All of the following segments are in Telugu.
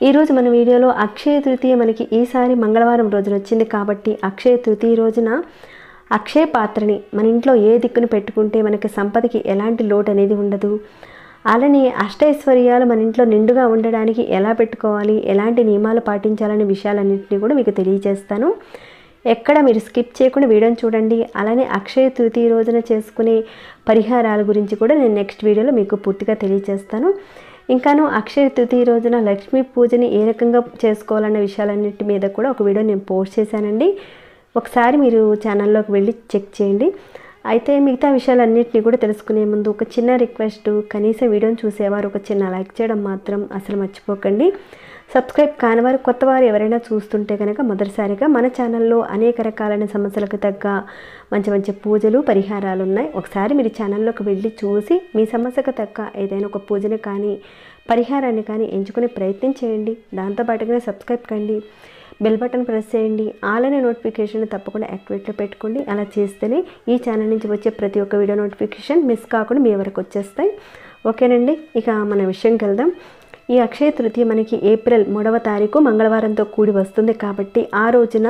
ఈరోజు మన వీడియోలో అక్షయ తృతీయ మనకి ఈసారి మంగళవారం రోజున వచ్చింది కాబట్టి అక్షయ తృతీయ రోజున అక్షయ పాత్రని మన ఇంట్లో ఏ దిక్కును పెట్టుకుంటే మనకి సంపదకి ఎలాంటి లోటు అనేది ఉండదు. అలానే అష్టైశ్వర్యాలు మన ఇంట్లో నిండుగా ఉండడానికి ఎలా పెట్టుకోవాలి ఎలాంటి నియమాలు పాటించాలనే విషయాలన్నింటినీ కూడా మీకు తెలియజేస్తాను. ఎక్కడ మీరు స్కిప్ చేయకుండా వీడియోని చూడండి. అలానే అక్షయ తృతీయ రోజున చేసుకునే పరిహారాల గురించి కూడా నేను నెక్స్ట్ వీడియోలో మీకు పూర్తిగా తెలియజేస్తాను. ఇంకాను అక్షయ తృతీయ రోజున లక్ష్మీ పూజని ఏ రకంగా చేసుకోవాలన్న విషయాలన్నింటి మీద కూడా ఒక వీడియో నేను పోస్ట్ చేశానండి. ఒకసారి మీరు ఛానల్లోకి వెళ్ళి చెక్ చేయండి. అయితే మిగతా విషయాలన్నింటినీ కూడా తెలుసుకునే ముందు ఒక చిన్న రిక్వెస్ట్ కనీసం వీడియోని చూసేవారు ఒక చిన్న లైక్ చేయడం మాత్రం అసలు మర్చిపోకండి. సబ్స్క్రైబ్ కానివారు కొత్త వారు ఎవరైనా చూస్తుంటే కనుక మొదటిసారిగా మన ఛానల్లో అనేక రకాలైన సమస్యలకు తగ్గ మంచి మంచి పూజలు పరిహారాలు ఉన్నాయి ఒకసారి మీరు ఛానల్లోకి వెళ్ళి చూసి మీ సమస్యకు తగ్గ ఏదైనా ఒక పూజని కానీ పరిహారాన్ని కానీ ఎంచుకునే ప్రయత్నం చేయండి. దాంతోపాటుగా సబ్స్క్రైబ్ కండి. బెల్ బటన్ ప్రెస్ చేయండి. ఆలనే నోటిఫికేషన్ తప్పకుండా యాక్టివేట్లో పెట్టుకోండి. అలా చేస్తేనే ఈ ఛానల్ నుంచి వచ్చే ప్రతి ఒక్క వీడియో నోటిఫికేషన్ మిస్ కాకుండా మీ వరకు వచ్చేస్తాయి. ఓకేనండి ఇక మన విషయంకి వెళ్దాం ఈ అక్షయ తృతీయ మనకి ఏప్రిల్ మూడవ తారీఖు మంగళవారంతో కూడి వస్తుంది కాబట్టి ఆ రోజున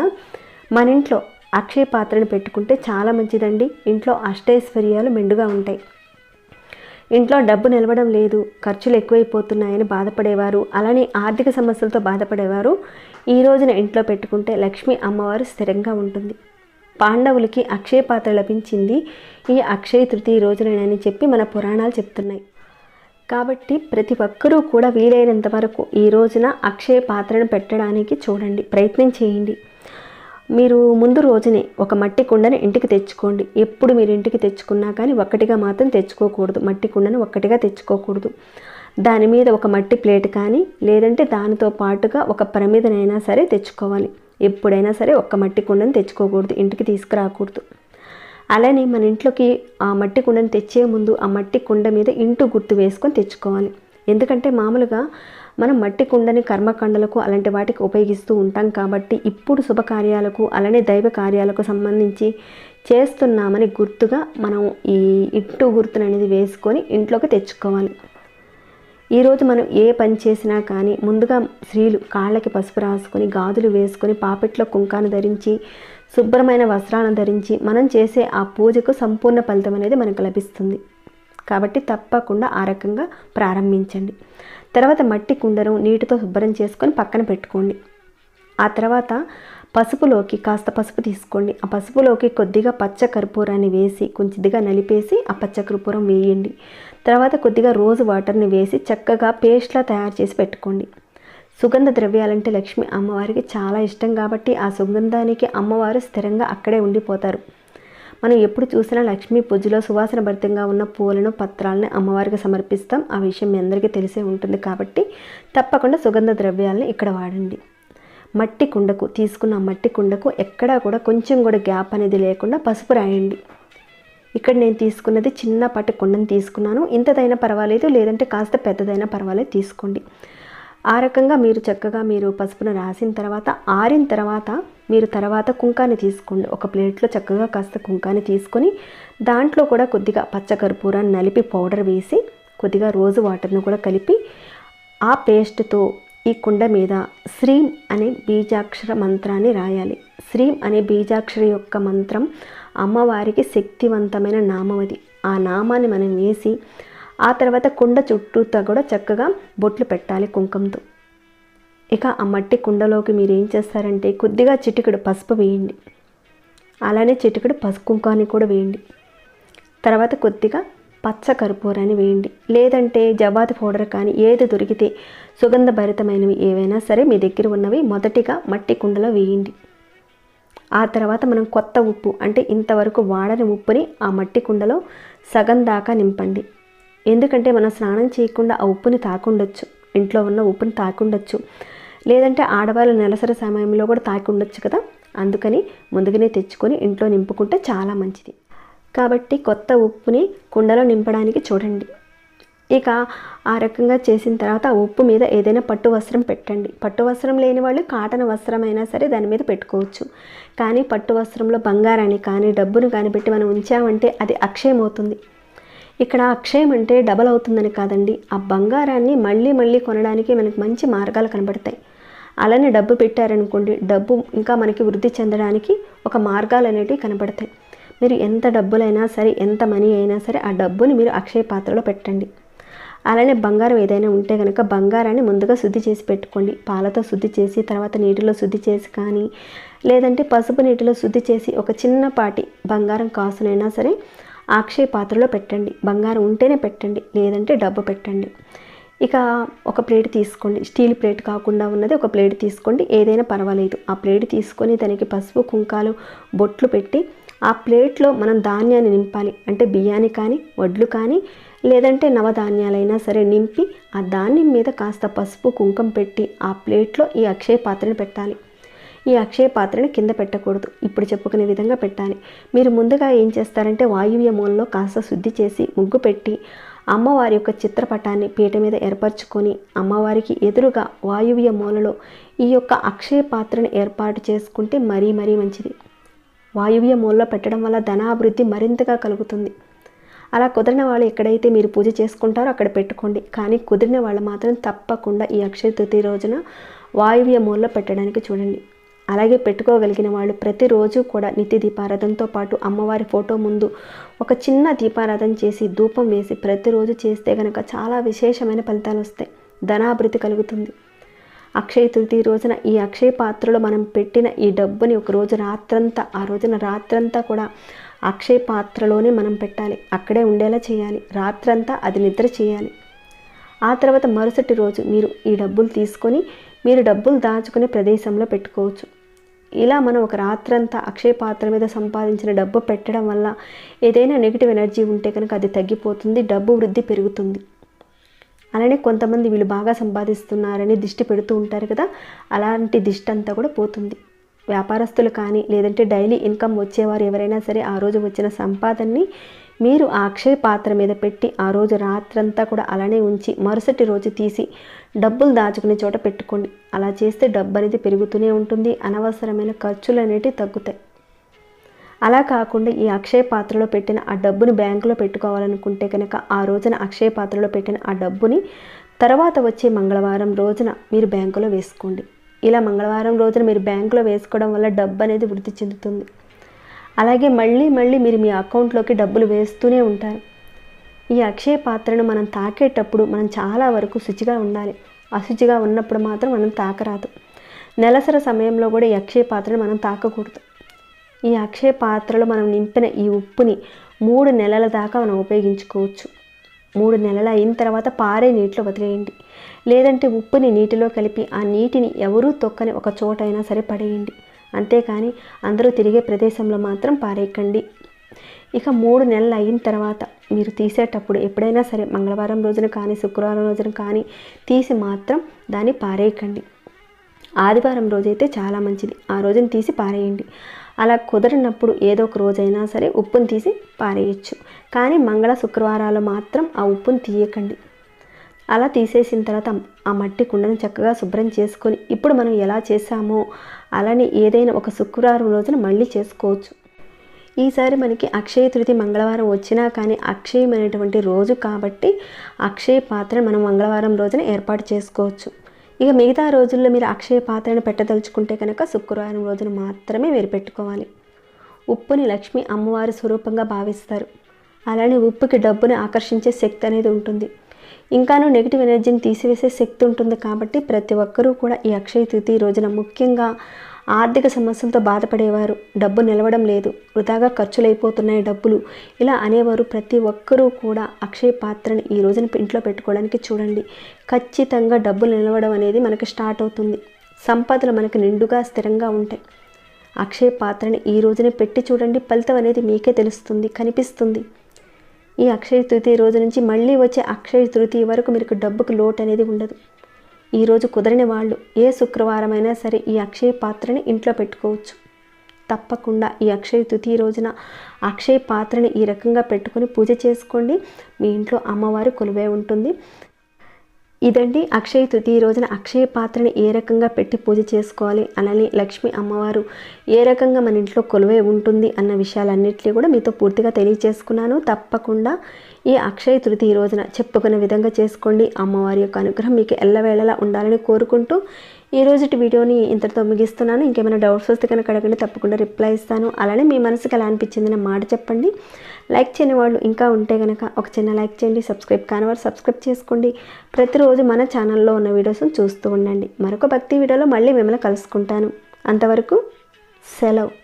మన ఇంట్లో అక్షయ పాత్రను పెట్టుకుంటే చాలా మంచిదండి. ఇంట్లో అష్టైశ్వర్యాలు మెండుగా ఉంటాయి. ఇంట్లో డబ్బు నిలవడం లేదు ఖర్చులు ఎక్కువైపోతున్నాయని బాధపడేవారు అలానే ఆర్థిక సమస్యలతో బాధపడేవారు. ఈ రోజున ఇంట్లో పెట్టుకుంటే లక్ష్మీ అమ్మవారు స్థిరంగా ఉంటుంది. పాండవులకి అక్షయ పాత్ర లభించింది. ఈ అక్షయ తృతీయ రోజునేనని చెప్పి మన పురాణాలు చెప్తున్నాయి. కాబట్టి ప్రతి ఒక్కరూ కూడా వీలైనంత వరకు ఈ రోజున అక్షయ పాత్రను పెట్టడానికి చూడండి. ప్రయత్నం చేయండి. మీరు ముందు రోజునే ఒక మట్టి కుండని ఇంటికి తెచ్చుకోండి. ఎప్పుడు మీరు ఇంటికి తెచ్చుకున్నా కానీ ఒక్కటిగా మాత్రం తెచ్చుకోకూడదు. మట్టి కుండను ఒక్కటిగా తెచ్చుకోకూడదు. దాని మీద ఒక మట్టి ప్లేట్ కానీ లేదంటే దానితో పాటుగా ఒక ప్రమిదనైనా సరే తెచ్చుకోవాలి. ఎప్పుడైనా సరే ఒక్క మట్టి కుండను తెచ్చుకోకూడదు ఇంటికి తీసుకురాకూడదు. అలానే మన ఇంట్లోకి ఆ మట్టి కుండను తెచ్చే ముందు ఆ మట్టి కుండ మీద ఇంటూ గుర్తు వేసుకొని తెచ్చుకోవాలి. ఎందుకంటే మామూలుగా మనం మట్టి కుండని కర్మకండలకు అలాంటి వాటికి ఉపయోగిస్తూ ఉంటాం కాబట్టి ఇప్పుడు శుభకార్యాలకు అలానే దైవ కార్యాలకు సంబంధించి చేస్తున్నామని గుర్తుగా మనం ఈ ఇంటూ గుర్తుననేది వేసుకొని ఇంట్లోకి తెచ్చుకోవాలి. ఈరోజు మనం ఏ పని చేసినా కానీ ముందుగా స్త్రీలు కాళ్ళకి పసుపు రాసుకొని గాజులు వేసుకొని పాపెట్లో కుంకాను ధరించి శుభ్రమైన వస్త్రాలను ధరించి మనం చేసే ఆ పూజకు సంపూర్ణ ఫలితం అనేది మనకు లభిస్తుంది. కాబట్టి తప్పకుండా ఆ రకంగా ప్రారంభించండి. తర్వాత మట్టి కుండను నీటితో శుభ్రం చేసుకొని పక్కన పెట్టుకోండి. ఆ తర్వాత పసుపులోకి కాస్త పసుపు తీసుకోండి. ఆ పసుపులోకి కొద్దిగా పచ్చ కర్పూరాన్ని వేసి కొంచెందిగా నలిపేసి ఆ పచ్చ కర్పూరం వేయండి. తర్వాత కొద్దిగా రోజు వాటర్ని వేసి చక్కగా పేస్ట్లా తయారు చేసి పెట్టుకోండి. సుగంధ ద్రవ్యాలంటే లక్ష్మి అమ్మవారికి చాలా ఇష్టం కాబట్టి ఆ సుగంధానికి అమ్మవారు స్థిరంగా అక్కడే ఉండిపోతారు. మనం ఎప్పుడు చూసినా లక్ష్మీ పూజలో సువాసన భరితంగా ఉన్న పూలను పత్రాలను అమ్మవారికి సమర్పిస్తాం. ఆ విషయం మీ అందరికీ తెలిసే ఉంటుంది కాబట్టి తప్పకుండా సుగంధ ద్రవ్యాలను ఇక్కడ వాడండి. మట్టి కుండకు తీసుకున్న మట్టి కుండకు ఎక్కడా కూడా కొంచెం కూడా గ్యాప్ అనేది లేకుండా పసుపు రాయండి. ఇక్కడ నేను తీసుకున్నది చిన్నపాటి కుండను తీసుకున్నాను. ఇంతదైనా పర్వాలేదు లేదంటే కాస్త పెద్దదైనా పర్వాలేదు తీసుకోండి. ఆ రకంగా మీరు చక్కగా మీరు పసుపును రాసిన తర్వాత ఆరిన తర్వాత మీరు తర్వాత కుంకాన్ని తీసుకోండి. ఒక ప్లేట్లో చక్కగా కాస్త కుంకాన్ని తీసుకొని దాంట్లో కూడా కొద్దిగా పచ్చకర్పూరాన్ని నలిపి పౌడర్ వేసి కొద్దిగా రోజు వాటర్ను కూడా కలిపి ఆ పేస్ట్తో ఈ కుండ మీద శ్రీం అనే బీజాక్షర మంత్రాన్ని రాయాలి. శ్రీం అనే బీజాక్షర యొక్క మంత్రం అమ్మవారికి శక్తివంతమైన నామం అది ఆ నామాన్ని మనం వేసి ఆ తర్వాత కుండ చుట్టూతా కూడా చక్కగా బొట్లు పెట్టాలి కుంకంతో. ఇక ఆ మట్టి కుండలోకి మీరు ఏం చేస్తారంటే కొద్దిగా చిటికెడు పసుపు వేయండి. అలానే చిటికెడు పసుపు కుంకాన్ని కూడా వేయండి. తర్వాత కొద్దిగా పచ్చ కర్పూరాన్ని వేయండి. లేదంటే జవాది పౌడర్ కానీ ఏది దొరికితే సుగంధభరితమైనవి ఏవైనా సరే మీ దగ్గర ఉన్నవి మొదటిగా మట్టి కుండలో వేయండి. ఆ తర్వాత మనం కొత్త ఉప్పు అంటే ఇంతవరకు వాడని ఉప్పుని ఆ మట్టి కుండలో సగం దాకా నింపండి. ఎందుకంటే మనం స్నానం చేయకుండా ఆ ఉప్పుని తాకుండొచ్చు. ఇంట్లో ఉన్న ఉప్పుని తాకుండొచ్చు. లేదంటే ఆడవాళ్ళు నెలసరి సమయంలో కూడా తాకుండొచ్చు కదా. అందుకని ముందుగానే తెచ్చుకొని ఇంట్లో నింపుకుంటే చాలా మంచిది. కాబట్టి కొత్త ఉప్పుని కుండలో నింపడానికి చూడండి. ఇక ఆ రకంగా చేసిన తర్వాత ఉప్పు మీద ఏదైనా పట్టు వస్త్రం పెట్టండి. పట్టు వస్త్రం లేని వాళ్ళు కాటన్ వస్త్రం అయినా సరే దాని మీద పెట్టుకోవచ్చు. కానీ పట్టు వస్త్రంలో బంగారాన్ని కానీ డబ్బును కానీ పెట్టి మనం ఉంచామంటే అది అక్షయం అవుతుంది. ఇక్కడ అక్షయం అంటే డబల్ అవుతుందని కాదండి. ఆ బంగారాన్ని మళ్ళీ మళ్ళీ కొనడానికి మనకి మంచి మార్గాలు కనబడతాయి. అలానే డబ్బు పెట్టారనుకోండి డబ్బు ఇంకా మనకి వృద్ధి చెందడానికి ఒక మార్గాలు అనేటివి కనబడతాయి. మీరు ఎంత డబ్బులైనా సరే ఎంత మనీ అయినా సరే ఆ డబ్బుని మీరు అక్షయ పాత్రలో పెట్టండి. అలానే బంగారం ఏదైనా ఉంటే కనుక బంగారాన్ని ముందుగా శుద్ధి చేసి పెట్టుకోండి. పాలతో శుద్ధి చేసి తర్వాత నీటిలో శుద్ధి చేసి కానీ లేదంటే పసుపు నీటిలో శుద్ధి చేసి ఒక చిన్నపాటి బంగారం కాసునైనా సరే ఆక్షయ అక్షయ పాత్రలో పెట్టండి. బంగారం ఉంటేనే పెట్టండి లేదంటే డబ్బు పెట్టండి. ఇక ఒక ప్లేట్ తీసుకోండి. స్టీల్ ప్లేట్ కాకుండా ఉన్నది ఒక ప్లేట్ తీసుకోండి. ఏదైనా పర్వాలేదు. ఆ ప్లేట్ తీసుకొని దానికి పసుపు కుంకాలు బొట్లు పెట్టి ఆ ప్లేట్లో మనం ధాన్యాన్ని నింపాలి. అంటే బియ్యాన్ని కానీ వడ్లు కానీ లేదంటే నవధాన్యాలైనా సరే నింపి ఆ ధాన్యం మీద కాస్త పసుపు కుంకం పెట్టి ఆ ప్లేట్లో ఈ అక్షయ పాత్రని పెట్టాలి. ఈ అక్షయ పాత్రని కింద పెట్టకూడదు. ఇప్పుడు చెప్పుకునే విధంగా పెట్టాలి. మీరు ముందుగా ఏం చేస్తారంటే వాయువ్య మూలలో కాస్త శుద్ధి చేసి ముగ్గు పెట్టి అమ్మవారి యొక్క చిత్రపటాన్ని పీట మీద ఏర్పరచుకొని అమ్మవారికి ఎదురుగా వాయువ్య మూలలో ఈ యొక్క అక్షయ పాత్రను ఏర్పాటు చేసుకుంటే మరీ మరీ మంచిది. వాయువ్య మూలలో పెట్టడం వల్ల ధనాభివృద్ధి మరింతగా కలుగుతుంది. అలా కుదిరిన వాళ్ళు ఎక్కడైతే మీరు పూజ చేసుకుంటారో అక్కడ పెట్టుకోండి. కానీ కుదిరిన వాళ్ళు మాత్రం తప్పకుండా ఈ అక్షయ తృతీయ రోజున వాయువ్య మూలలో పెట్టడానికి చూడండి. అలాగే పెట్టుకోగలిగిన వాళ్ళు ప్రతిరోజు కూడా నిత్య దీపారాధనతో పాటు అమ్మవారి ఫోటో ముందు ఒక చిన్న దీపారాధన చేసి ధూపం వేసి ప్రతిరోజు చేస్తే కనుక చాలా విశేషమైన ఫలితాలు వస్తాయి. ధనాభివృద్ధి కలుగుతుంది. అక్షయ తృతీయ రోజున ఈ అక్షయ పాత్రలో మనం పెట్టిన ఈ డబ్బుని ఒక రోజు రాత్రంతా ఆ రోజున రాత్రంతా కూడా అక్షయ పాత్రలోనే మనం పెట్టాలి. అక్కడే ఉండేలా చేయాలి. రాత్రంతా అది నిద్ర చేయాలి. ఆ తర్వాత మరుసటి రోజు మీరు ఈ డబ్బులు తీసుకొని మీరు డబ్బులు దాచుకునే ప్రదేశంలో పెట్టుకోవచ్చు. ఇలా మనం ఒక రాత్రంతా అక్షయ పాత్ర మీద సంపాదించిన డబ్బు పెట్టడం వల్ల ఏదైనా నెగిటివ్ ఎనర్జీ ఉంటే కనుక అది తగ్గిపోతుంది డబ్బు వృద్ధి పెరుగుతుంది. అలానే కొంతమంది వీళ్ళు బాగా సంపాదిస్తున్నారని దిష్టి పెడుతూ ఉంటారు కదా అలాంటి దిష్టి అంతా కూడా పోతుంది. వ్యాపారస్తులు కానీ లేదంటే డైలీ ఇన్కమ్ వచ్చేవారు ఎవరైనా సరే ఆ రోజు వచ్చిన సంపాదనని మీరు ఆ అక్షయ పాత్ర మీద పెట్టి ఆ రోజు రాత్రంతా కూడా అలానే ఉంచి మరుసటి రోజు తీసి డబ్బులు దాచుకునే చోట పెట్టుకోండి. అలా చేస్తే డబ్బు అనేది పెరుగుతూనే ఉంటుంది అనవసరమైన ఖర్చులు అనేటివి తగ్గుతాయి. అలా కాకుండా ఈ అక్షయ పాత్రలో పెట్టిన ఆ డబ్బును బ్యాంకులో పెట్టుకోవాలనుకుంటే కనుక ఆ రోజున అక్షయ పాత్రలో పెట్టిన ఆ డబ్బుని తర్వాత వచ్చే మంగళవారం రోజున మీరు బ్యాంకులో వేసుకోండి. ఇలా మంగళవారం రోజున మీరు బ్యాంకులో వేసుకోవడం వల్ల డబ్బు అనేది వృద్ధి చెందుతుంది. అలాగే మళ్ళీ మళ్ళీ మీరు మీ అకౌంట్లోకి డబ్బులు వేస్తూనే ఉంటారు. ఈ అక్షయ పాత్రను మనం తాకేటప్పుడు మనం చాలా వరకు శుచిగా ఉండాలి. అశుచిగా ఉన్నప్పుడు మాత్రం మనం తాకరాదు. నెలసర సమయంలో కూడా ఈ అక్షయ పాత్రను మనం తాకకూడదు. ఈ అక్షయ పాత్రలో మనం నింపిన ఈ ఉప్పుని మూడు నెలల దాకా మనం ఉపయోగించుకోవచ్చు. మూడు నెలలు అయిన తర్వాత పారే నీటిలో వదిలేయండి. లేదంటే ఉప్పుని నీటిలో కలిపి ఆ నీటిని ఎవరూ తొక్కని ఒక చోట అయినా సరే పడేయండి. అంతేకాని అందరూ తిరిగే ప్రదేశంలో మాత్రం పారేయకండి. ఇక మూడు నెలలు అయిన తర్వాత మీరు తీసేటప్పుడు ఎప్పుడైనా సరే మంగళవారం రోజున కానీ శుక్రవారం రోజున కానీ తీసి మాత్రం దాన్ని పారేయకండి. ఆదివారం రోజైతే చాలా మంచిది. ఆ రోజున తీసి పారేయండి. అలా కుదరినప్పుడు ఏదో ఒక రోజైనా సరే ఉప్పుని తీసి పారేయచ్చు. కానీ మంగళ శుక్రవారాలు మాత్రం ఆ ఉప్పును తీయకండి. అలా తీసేసిన తర్వాత ఆ మట్టి కుండను చక్కగా శుభ్రం చేసుకొని ఇప్పుడు మనం ఎలా చేసామో అలానే ఏదైనా ఒక శుక్రవారం రోజున మళ్ళీ చేసుకోవచ్చు. ఈసారి మనకి అక్షయ తృతి మంగళవారం వచ్చినా కానీ అక్షయమైనటువంటి రోజు కాబట్టి అక్షయ పాత్రను మనం మంగళవారం రోజున ఏర్పాటు చేసుకోవచ్చు. ఇక మిగతా రోజుల్లో మీరు అక్షయ పాత్రను పెట్టదలుచుకుంటే కనుక శుక్రవారం రోజున మాత్రమే మీరు పెట్టుకోవాలి. ఉప్పుని లక్ష్మి అమ్మవారి స్వరూపంగా భావిస్తారు. అలానే ఉప్పుకి డబ్బును ఆకర్షించే శక్తి అనేది ఉంటుంది. ఇంకాను నెగిటివ్ ఎనర్జీని తీసివేసే శక్తి ఉంటుంది కాబట్టి ప్రతి ఒక్కరూ కూడా ఈ అక్షయ తృతీయ రోజున ముఖ్యంగా ఆర్థిక సమస్యలతో బాధపడేవారు. డబ్బు నిలవడం లేదు. వృధాగా ఖర్చులు అయిపోతున్నాయి డబ్బులు. ఇలా అనేవారు ప్రతి ఒక్కరూ కూడా అక్షయ పాత్రని ఈ రోజున ఇంట్లో పెట్టుకోవడానికి చూడండి. ఖచ్చితంగా డబ్బులు నిలవడం అనేది మనకి స్టార్ట్ అవుతుంది. సంపదలు మనకి నిండుగా స్థిరంగా ఉంటాయి. అక్షయ పాత్రని ఈ రోజునే పెట్టి చూడండి. ఫలితం అనేది మీకే తెలుస్తుంది. కనిపిస్తుంది. ఈ అక్షయ తృతీయ రోజు నుంచి మళ్ళీ వచ్చే అక్షయ తృతీయ వరకు మీకు డబ్బుకు లోటు అనేది ఉండదు. ఈరోజు కుదరని వాళ్ళు ఏ శుక్రవారం అయినా సరే ఈ అక్షయ పాత్రని ఇంట్లో పెట్టుకోవచ్చు. తప్పకుండా ఈ అక్షయ తృతీయ రోజున అక్షయ పాత్రని ఈ రకంగా పెట్టుకొని పూజ చేసుకోండి. మీ ఇంట్లో అమ్మవారు కొలువే ఉంటుంది. ఇదండి అక్షయ తృతీయ రోజున అక్షయ పాత్రని ఏ రకంగా పెట్టి పూజ చేసుకోవాలి అలానే లక్ష్మి అమ్మవారు ఏ రకంగా మన ఇంట్లో కొలువై ఉంటుంది అన్న విషయాలన్నింటినీ కూడా మీతో పూర్తిగా తెలియచేసుకున్నాను తప్పకుండా ఈ అక్షయ తృతీయ రోజున చెప్పుకున్న విధంగా చేసుకోండి. అమ్మవారి యొక్క అనుగ్రహం మీకు ఎల్లవేళలా ఉండాలని కోరుకుంటూ ఈ రోజుటి వీడియోని ఇంతటితో ముగిస్తున్నాను. ఇంకేమైనా డౌట్స్ వస్తే కనుక అడగండి తప్పకుండా రిప్లై ఇస్తాను. అలానే మీ మనసుకు ఎలా అనిపించింది నా మాట చెప్పండి. లైక్ చేయని వాళ్ళు ఇంకా ఉంటే కనుక ఒక చిన్న లైక్ చేయండి సబ్స్క్రైబ్ కాని వారు సబ్స్క్రైబ్ చేసుకోండి. ప్రతిరోజు మన ఛానల్లో ఉన్న వీడియోస్ని చూస్తూ ఉండండి. మరొక భక్తి వీడియోలో మళ్ళీ మిమ్మల్ని కలుసుకుంటాను. అంతవరకు సెలవు.